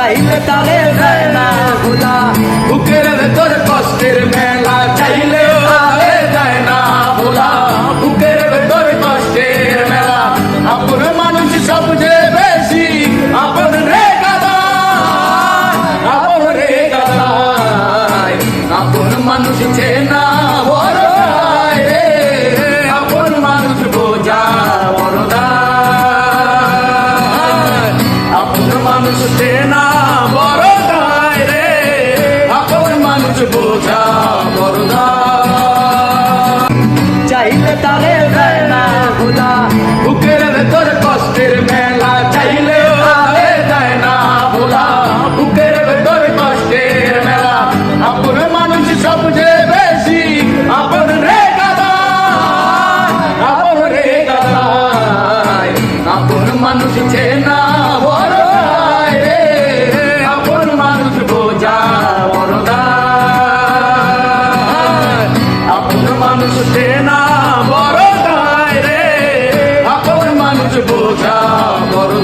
চাইলে তারে না ভোলা। বুকের ভেতর কষ্টের মেলা চাইলে তারে যায় না ভোলা। বুকের ভেতর কষ্টের মেলা। আপন মানুষ সবচেয়ে বেশি, আপন রে আপন রে আপন মানুষ চেনা বড় আপন মানুষ বোঝা বড় আপন মানুষ তারে দেয় না ভোলা, বুকের কষ্টের মেলা চাইলে তারে দেয় না ভোলা। বুকের কষ্টের মেলা, আপন মানুষ সবচেয়ে বেশি, আপন রে গাদা আপন মানুষ চেনা বুঝে না বড় দায় রে। আপন মানুষ বোঝা বড়